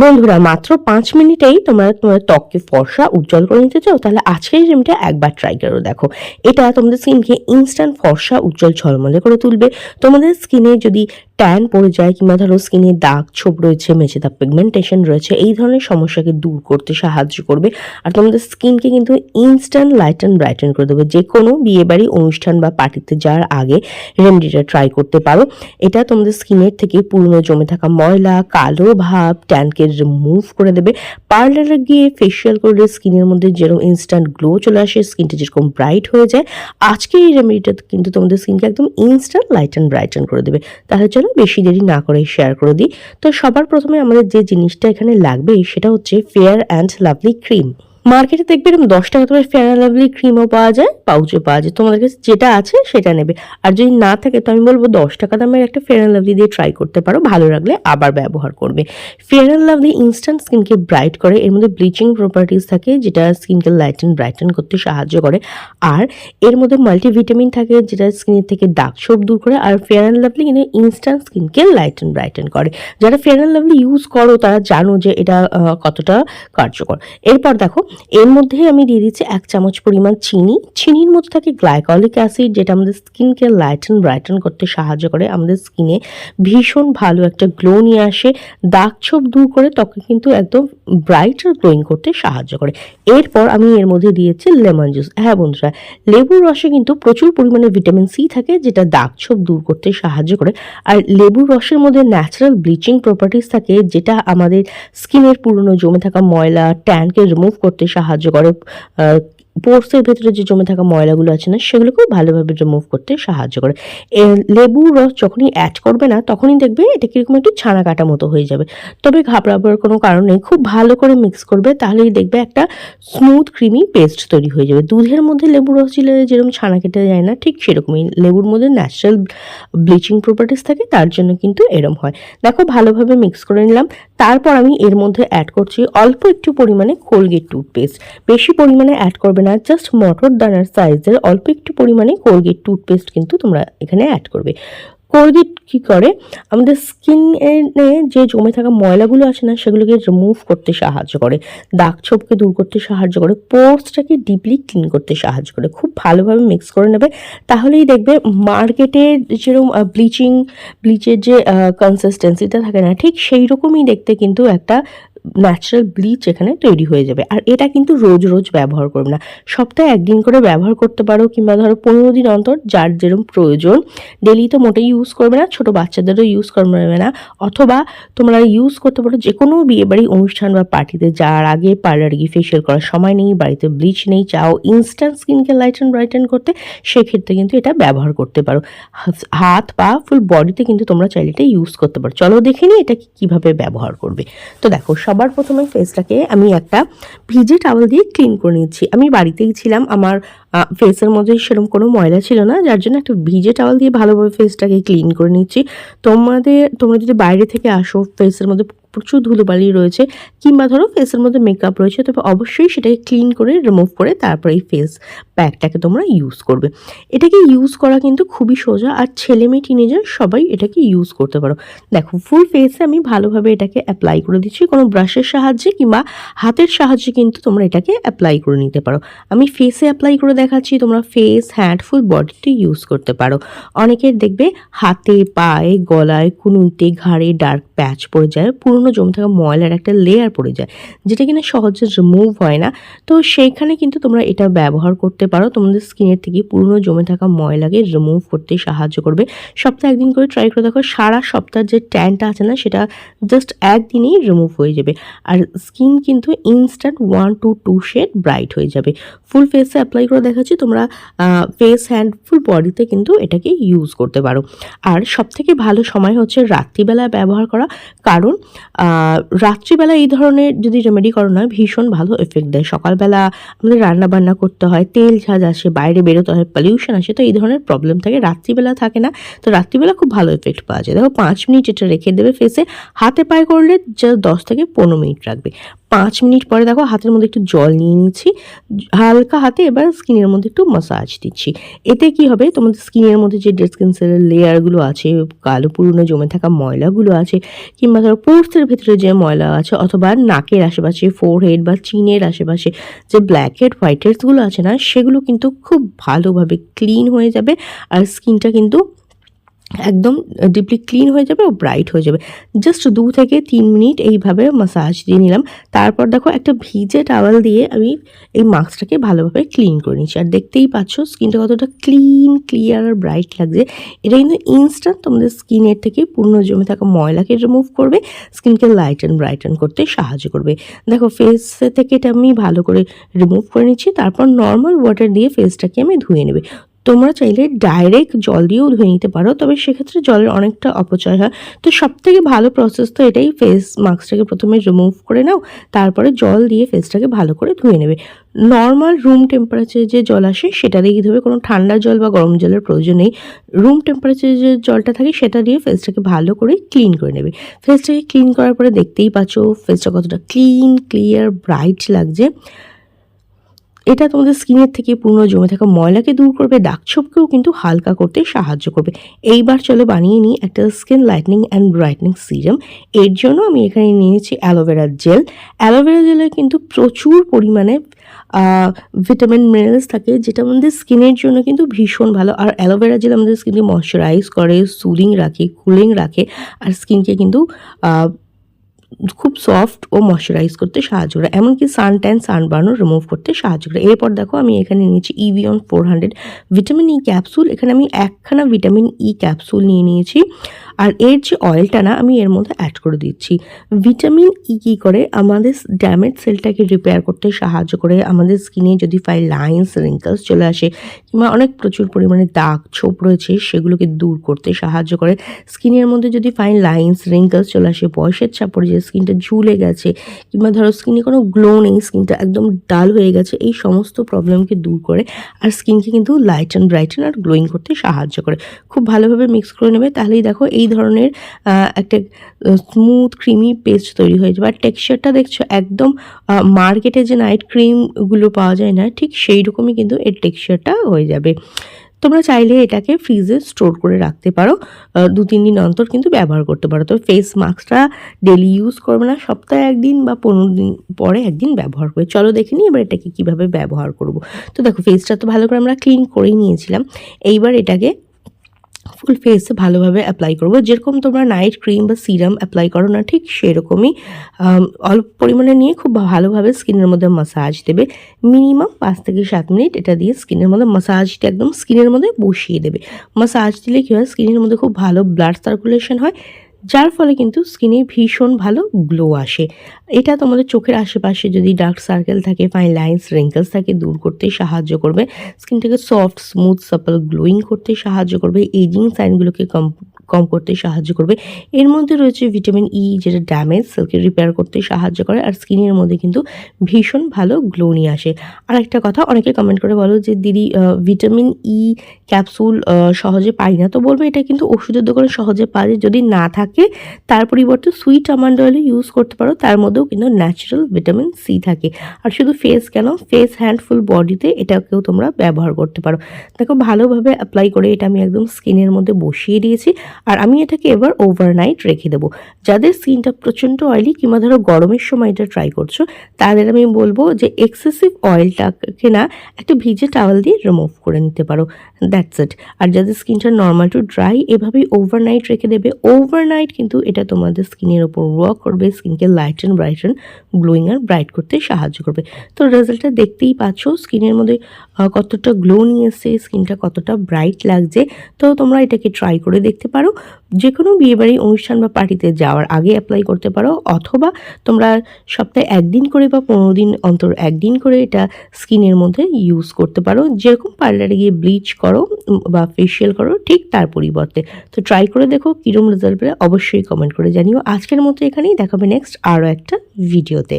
বন্ধুরা, মাত্র পাঁচ মিনিটেই তোমরা, তোমার ত্বককে ফর্সা, উজ্জ্বল করে নিতে চাও, তাহলে আজকের রেমিটা একবার ট্রাই করো, দেখো। এটা তোমাদের স্কিনকে ইনস্ট্যান্ট ফর্সা, উজ্জ্বল, ঝলমলে করে তুলবে। তোমাদের স্কিনে যদি ট্যান পড়ে যায় কিংবা ধরো স্কিনে দাগ, ছোপ রয়েছে মেঝে মেচেদা পিগমেন্টেশন রয়েছে, এই ধরনের সমস্যাকে দূর করতে সাহায্য করবে। আর তোমাদের স্কিনকে কিন্তু ইনস্ট্যান্ট লাইট অ্যান্ড ব্রাইটেন করে দেবে। যে কোনো বিয়েবাড়ি অনুষ্ঠান বা পার্টিতে যাওয়ার আগে রেমেডিটা ট্রাই করতে পারো। এটা তোমাদের স্কিনের থেকে পুরনো জমে থাকা ময়লা, কালো ভাব ট্যানকে রিমুভ করে দেবে। পার্লারে গিয়ে ফেসিয়াল করলে স্কিনের মধ্যে যেরকম ইনস্ট্যান্ট গ্লো চলে আসে স্কিনটা যেরকম ব্রাইট হয়ে যায়। আজকে এই রেমেডিটা কিন্তু তোমাদের স্কিনকে একদম ইনস্ট্যান্ট লাইট অ্যান্ড ব্রাইটেন করে দেবে। তাহলে চলো বেশি দেরি না করে শেয়ার করে দিই। তো সবার প্রথমে আমাদের যে জিনিসটা এখানে লাগবে সেটা হচ্ছে ফেয়ার অ্যান্ড লাভলি ক্রিম মার্কেটে দেখবে এরকম দশ টাকা তোমার ফেয়ার লাভলি ক্রিমও পাওয়া যায় পাউচও পাওয়া যায়। তোমাদের কাছে যেটা আছে সেটা নেবে। আর যদি না থাকে, তো আমি বলব দশ টাকা দামের একটা ফেয়ার লাভলি দিয়ে ট্রাই করতে পারো। ভালো লাগলে আবার ব্যবহার করবে। ফেয়ার লাভলি ইনস্ট্যান্ট স্কিনকে ব্রাইট করে। এর মধ্যে ব্লিচিং প্রপার্টিস থাকে, যেটা স্কিনকে লাইটেন ব্রাইটেন করতে সাহায্য করে। আর এর মধ্যে মাল্টিভিটামিন থাকে, যেটা স্কিনের থেকে দাগ ছোপ দূর করে। আর ফেয়ার অ্যান্ড লাভলি কিন্তু ইনস্ট্যান্ট স্কিনকে লাইটেন ব্রাইটেন করে। যারা ফেয়ার লাভলি ইউজ করো, তারা জানো যে এটা কতটা কার্যকর। এরপর দেখো এর মধ্যে আমি দিয়ে দিচ্ছি এক চামচ পরিমাণ চিনি। চিনির মধ্যে থাকে গ্লাইকলিক অ্যাসিড যেটা আমাদের স্কিনকে লাইটেন ব্রাইটেন করতে সাহায্য করে। আমাদের স্কিনে ভীষণ ভালো একটা গ্লো নিয়ে আসে। দাগ ছোপ দূর করে ত্বকে কিন্তু একদম ব্রাইট আর গ্লোয়িং করতে সাহায্য করে। এরপর আমি এর মধ্যে দিয়েছি লেমন জুস হ্যাঁ বন্ধুরা, লেবুর রসে কিন্তু প্রচুর পরিমাণে ভিটামিন সি থাকে, যেটা দাগ ছোপ দূর করতে সাহায্য করে। আর লেবুর রসের মধ্যে ন্যাচারাল ব্লিচিং প্রপার্টিস থাকে, যেটা আমাদের স্কিনের পুরনো জমে থাকা ময়লা ট্যানকে রিমুভ করতে সাহায্য করে। পোর্সের ভেতরে যে জমে থাকা ময়লাগুলো আছে না সেগুলোকেও ভালোভাবে রিমুভ করতে সাহায্য করে। এ, লেবুর রস যখনই অ্যাড করবে না তখনই দেখবে এটা কীরকম একটু ছানা কাটা মতো হয়ে যাবে। তবে ঘাবড়াবার কোনো কারণ নেই খুব ভালো করে মিক্স করবে তাহলেই দেখবে একটা স্মুথ ক্রিমি পেস্ট তৈরি হয়ে যাবে। দুধের মধ্যে লেবুর রস দিলে যেরকম ছানা কেটে যায় না ঠিক সেরকমই। লেবুর মধ্যে ন্যাচারাল ব্লিচিং প্রপার্টিস থাকে তার জন্য কিন্তু এরম হয়। দেখো ভালোভাবে মিক্স করে নিলাম। তারপর আমি এর মধ্যে অ্যাড করছি অল্প একটু পরিমাণে কোলগেট টুথপেস্ট বেশি পরিমাণে অ্যাড করবে না জাস্ট মটর দানার সাইজের অল্প একটু পরিমাণে কোলগেট টুথপেস্ট কিন্তু তোমরা এখানে অ্যাড করবে। কোলগেট কি করে? আমাদের স্কিনে যে জমে থাকা ময়লাগুলো আছে না, সেগুলোকে রিমুভ করতে সাহায্য করে। দাগ ছোপকে দূর করতে সাহায্য করে। পোর্সটাকে ডিপলি ক্লিন করতে সাহায্য করে। খুব ভালোভাবে মিক্স করে নেবে। তাহলেই দেখবে মার্কেটে যেরকম ব্লিচিং ব্লিচের যে কনসিস্টেন্সিটা থাকে না, ঠিক সেই রকমই দেখতে কিন্তু একটা ন্যাচারাল ব্লিচ এখানে তৈরি হয়ে যাবে। আর এটা কিন্তু রোজ রোজ ব্যবহার করবে না। সপ্তাহে একদিন করে ব্যবহার করতে পারো কিংবা ধরো পনেরো দিন অন্তর যার যেরকম প্রয়োজন। ডেলি তো মোটেই ইউজ করবে না, ছোট বাচ্চাদেরও ইউজ করবে না। অথবা তোমরা ইউজ করতে পারো যে কোনো বিয়েবাড়ি অনুষ্ঠান বা পার্টিতে যাওয়ার আগে পার্লার গিয়ে ফেশিয়াল করার সময় নেই, বাড়িতে ব্লিচ নেই, চাও ইনস্ট্যান্ট স্কিনকে লাইটেন ব্রাইটেন করতে সেক্ষেত্রে কিন্তু এটা ব্যবহার করতে পারো। হাত- পা ফুল বডিতে কিন্তু তোমরা চাইলে এটা ইউজ করতে পারো। চলো দেখে নিই এটা কীভাবে ব্যবহার করবে। তো দেখো সবার প্রথমে ফেসটাকে আমি একটা ভিজে টাওয়াল দিয়ে ক্লিন করে নিচ্ছি আমি বাড়িতেই ছিলাম, আমার ফেসের মধ্যে সেরকম কোনো ময়লা ছিল না, যার জন্য একটা ভিজে টাওয়াল দিয়ে ভালোভাবে ফেসটাকে ক্লিন করে নিচ্ছি তোমাদের, তোমরা যদি বাইরে থেকে আসো ফেসের মধ্যে প্রচুর ধুলোবালি রয়েছে কিংবা ধরো ফেসের মধ্যে মেকআপ রয়েছে, তবে অবশ্যই সেটাকে ক্লিন করে রিমুভ করে তারপরে এই ফেস প্যাকটাকে তোমরা ইউজ করবে। এটাকে ইউজ করা কিন্তু খুবই সোজা আর ছেলে মেয়ে টিনেজার সবাই এটাকে ইউজ করতে পারো। দেখো ফুল ফেসে আমি ভালোভাবে এটাকে অ্যাপ্লাই করে দিচ্ছি। কোনো ব্রাশের সাহায্যে কিংবা হাতের সাহায্যে কিন্তু তোমরা এটাকে অ্যাপ্লাই করে নিতে পারো। আমি ফেসে অ্যাপ্লাই করে দেখাচ্ছি, তোমরা ফেস হ্যান্ড ফুল বডিতে ইউজ করতে পারো। অনেকের দেখবে হাতে, পায়ে, গলায় কুনুইতে ঘাড়ে ডার্ক প্যাচ পড়ে যায়, পুরনো জমে থাকা ময়লার একটা লেয়ার পড়ে যায়, যেটা কিনা সহজে রিমুভ হয় না। তো সেইখানে কিন্তু তোমরা এটা ব্যবহার করতে পারো। তোমাদের স্কিনের থেকে পুরনো জমে থাকা ময়লাকে রিমুভ করতে সাহায্য করবে। সপ্তাহে একদিন করে ট্রাই করে দেখো, সারা সপ্তাহের যে ট্যানটা আছে না, সেটা জাস্ট একদিনেই রিমুভ হয়ে যাবে। আর স্কিন কিন্তু instant one two two shade bright হয়ে যাবে। ফুল ফেসে অ্যাপ্লাই করে দেখাচ্ছি, তোমরা ফেস হ্যান্ড ফুল বডিতে কিন্তু এটাকে ইউজ করতে পারো। আর সবথেকে ভালো সময় হচ্ছে রাত্রিবেলা ব্যবহার করা। কারণ রাত্রিবেলা এই ধরনের যদি রেমেডি করানো হয় ভীষণ ভালো এফেক্ট দেয়। সকালবেলা আমাদের রান্না বান্না করতে হয়, তেল ঝাঁজ আসে, বাইরে বেরোতে হয় পলিউশন আসে, তো এই ধরনের প্রবলেম থাকে। রাত্রিবেলা থাকে না, তো রাত্রিবেলা খুব ভালো এফেক্ট পাওয়া যায়। দেখো, পাঁচ মিনিট এটা রেখে দেবে ফেসে হাতে পায়ে করলে যা দশ থেকে পনেরো মিনিট রাখবে। পাঁচ মিনিট পরে দেখো হাতের মধ্যে একটু জল নিয়ে নিচ্ছি হালকা হাতে এবার স্কিনের মধ্যে একটু মাসাজ দিচ্ছি। এতে কি হবে? তোমাদের স্কিনের মধ্যে যে ডেড স্কিন সেলের লেয়ারগুলো আছে, কালো পুরনো জমে থাকা ময়লাগুলো আছে, কিংবা ধরো পোর্সের ভেতরে যে ময়লা আছে, অথবা নাকের আশেপাশে ফোর হেড বা চিনের আশেপাশে যে ব্ল্যাক হেড হোয়াইট হেডসগুলো আছে না, সেগুলো কিন্তু খুব ভালোভাবে ক্লিন হয়ে যাবে, আর স্কিনটা কিন্তু একদম ডিপলি ক্লিন হয়ে যাবে ও ব্রাইট হয়ে যাবে। জাস্ট দু থেকে তিন মিনিট এইভাবে মাসাজ দিয়ে নিলাম। তারপর দেখো একটা ভিজে টাওয়াল দিয়ে আমি এই মাস্কটাকে ভালোভাবে ক্লিন করে নিচ্ছি। আর দেখতেই পাচ্ছ স্কিনটা কতটা ক্লিন ক্লিয়ার আর ব্রাইট লাগছে। এটা কিন্তু ইনস্ট্যান্ট তোমাদের স্কিনের থেকে পূর্ণ জমে থাকা ময়লাকে রিমুভ করবে স্কিনকে লাইট অ্যান্ড ব্রাইটেন করতে সাহায্য করবে। দেখো ফেস থেকে এটা আমি ভালো করে রিমুভ করে নিচ্ছি। তারপর নর্মাল ওয়াটার দিয়ে ফেসটাকে আমি ধুয়ে নেবে। তোমরা চাইলে ডাইরেক্ট জল দিয়েও ধুয়ে নিতে পারো, তবে সেক্ষেত্রে জলের অনেকটা অপচয় হয়। তো সব থেকে ভালো প্রসেস তো এটাই ফেস মাস্কটাকে প্রথমে রিমুভ করে নাও, তারপরে জল দিয়ে ফেসটাকে ভালো করে ধুয়ে নেবে। নর্মাল রুম টেম্পারেচারে যে জল আসে, সেটা দিয়ে ধুবে কোনো ঠান্ডা জল বা গরম জলের প্রয়োজন নেই। রুম টেম্পারেচারে যে জলটা থাকে, সেটা দিয়ে ফেসটাকে ভালো করে ক্লিন করে নেবে। ফেসটাকে ক্লিন করার পরে দেখতেই পাচ্ছ ফেসটা কতটা ক্লিন ক্লিয়ার ব্রাইট লাগছে। এটা তোমাদের স্কিনের থেকে পুরনো জমে থাকা ময়লাকে দূর করবে, দাগ ছোপকেও কিন্তু হালকা করতে সাহায্য করবে। এইবার চলো বানিয়ে নিই একটা skin lightening and brightening serum এর জন্য আমি এখানে নিয়েছি অ্যালোভেরা জেল অ্যালোভেরা জেলে কিন্তু প্রচুর পরিমাণে ভিটামিন মিনারেলস থাকে, যেটা আমাদের স্কিনের জন্য কিন্তু ভীষণ ভালো। আর অ্যালোভেরা জেল আমাদের স্কিনকে ময়শ্চারাইজ করে সুলিং রাখে কুলিং রাখে, আর স্কিনকে কিন্তু খুব সফট ও ময়শ্চারাইজ করতে সাহায্য করে, এমনকি সান ট্যান সানবার্নও রিমুভ করতে সাহায্য করে। এরপর দেখো আমি এখানে নিয়েছি Evion four hundred vitamin E capsule এখানে আমি একখানা ভিটামিন ই ক্যাপসুল নিয়ে নিয়েছি। আর এর যে অয়েলটা না, আমি এর মধ্যে অ্যাড করে দিচ্ছি। ভিটামিন ই কী করে? আমাদের ড্যামেজ সেলটাকে রিপেয়ার করতে সাহায্য করে। আমাদের স্কিনে যদি ফাই লাইন্স রিঙ্কলস চলে আসে, কিংবা অনেক প্রচুর পরিমাণে দাগ ছোপ রয়েছে, সেগুলোকে দূর করতে সাহায্য করে। স্কিনের মধ্যে যদি ফাইন লাইন্স রিঙ্কলস চলে আসে, বয়সের চাপ পড়ে যে স্কিনটা ঝুলে গেছে কিংবা ধরো স্কিনে কোনো গ্লো নেই, স্কিনটা একদম ডাল হয়ে গেছে, এই সমস্ত প্রবলেমকে দূর করে আর স্কিনকে কিন্তু লাইট অ্যান্ড ব্রাইটেন আর গ্লোয়িং করতে সাহায্য করে। খুব ভালোভাবে মিক্স করে নেবে, তাহলেই দেখো এই ধরনের একটা স্মুথ ক্রিমি পেস্ট তৈরি হয়ে যাবে। আর টেক্সচারটা দেখছ একদম মার্কেটে যে নাইট ক্রিমগুলো পাওয়া যায় না, ঠিক সেই রকমই কিন্তু এর টেক্সচারটা হয়ে যাবে। তোমরা চাইলে এটাকে ফ্রিজে স্টোর করে রাখতে পারো। দু, তিন দিন অন্তর কিন্তু ব্যবহার করতে পারো। তো ফেস মাস্কটা ডেলি ইউজ করবে না। সপ্তাহে একদিন বা পনেরো দিন পরে একদিন ব্যবহার করে। চলো দেখে নিই এবার এটাকে কীভাবে ব্যবহার করব। তো দেখো ফেসটা তো ভালো করে আমরা ক্লিন করেই নিয়েছিলাম। এইবার এটাকে ফুল ফেসে ভালোভাবে অ্যাপ্লাই করব। যেরকম তোমরা নাইট ক্রিম বা সিরাম অ্যাপ্লাই করো না, ঠিক সেরকমই অল্প পরিমাণে নিয়ে খুব ভালোভাবে স্কিনের মধ্যে মাসাজ দেবে। মিনিমাম পাঁচ থেকে সাত মিনিট এটা দিয়ে স্কিনের মধ্যে মাসাজটা একদম স্কিনের মধ্যে বসিয়ে দেবে। মাসাজ দিলে কী হয়? স্কিনের মধ্যে খুব ভালো ব্লাড সার্কুলেশন হয়। যার ফলে কিন্তু স্কিনে ভীষণ ভালো গ্লো আসে। এটা তোমাদের চোখের আশেপাশে যদি ডার্ক সার্কেল থাকে ফাইন লাইন্স রিঙ্কেলস থাকে, দূর করতে সাহায্য করবে। স্কিনটাকে সফট স্মুথ সাপল গ্লোয়িং করতে সাহায্য করবে। এজিং সাইনগুলোকে কম কম করতে সাহায্য করবে। এর মধ্যে রয়েছে ভিটামিন ই e, যেটা ড্যামেজ সেলকে রিপেয়ার করতে সাহায্য করে আর স্কিনের মধ্যে কিন্তু ভীষণ ভালো গ্লো নিয়ে আসে। আর একটা কথা অনেকে কমেন্ট করে বলো যে দিদি ভিটামিন ই ক্যাপসুল সহজে পাই না। তো বলবে এটা কিন্তু ওষুধের দোকানে সহজে পাওয়া যায়। যদি না থাকে তার পরিবর্তে সুইট আমান্ড অয়েল ইউজ করতে পারো। তার মধ্যেও কিন্তু ন্যাচারাল ভিটামিন সি থাকে। আর শুধু ফেস কেন? ফেস হ্যান্ড ফুল বডিতে এটাকেও তোমরা ব্যবহার করতে পারো। দেখো ভালোভাবে অ্যাপ্লাই করে এটা আমি একদম স্কিনের মধ্যে বসিয়ে দিয়েছি। আর আমি এটাকে এবার ওভারনাইট রেখে দেবো। যাদের স্কিনটা প্রচণ্ড অয়েলি কিংবা ধরো গরমের সময় এটা ট্রাই করছ, তাদের আমি বলব যে এক্সেসিভ অয়েলটাকে না একটা ভিজে টাওয়াল দিয়ে রিমুভ করে নিতে পারো। দ্যাটস ইট আর যাদের স্কিনটা নর্মাল টু ড্রাই এভাবেই ওভারনাইট রেখে দেবে। ওভারনাইট কিন্তু এটা তোমাদের স্কিনের ওপর ওয়ার্ক করবে, স্কিনকে লাইট অ্যান্ড ব্রাইটেন গ্লোয়িং আর ব্রাইট করতে সাহায্য করবে। তো রেজাল্টটা দেখতেই পাচ্ছ, স্কিনের মধ্যে কতটা গ্লো নিয়ে এসছে, স্কিনটা কতটা ব্রাইট লাগছে। তো তোমরা এটাকে ট্রাই করে দেখতে পারো। যে কোনো বিয়েবাড়ি অনুষ্ঠান বা পার্টিতে যাওয়ার আগে অ্যাপ্লাই করতে পারো, অথবা তোমরা সপ্তাহে একদিন করে বা পনেরো দিন অন্তর একদিন করে এটা স্কিনের মধ্যে ইউজ করতে পারো। যেরকম পার্লারে গিয়ে ব্লিচ করো বা ফেসিয়াল করো, ঠিক তার পরিবর্তে। তো ট্রাই করে দেখো কীরকম রেজাল্ট পেলে অবশ্যই কমেন্ট করে জানিও। আজকের মতো এখানেই, দেখাবে নেক্সট আরও একটা ভিডিওতে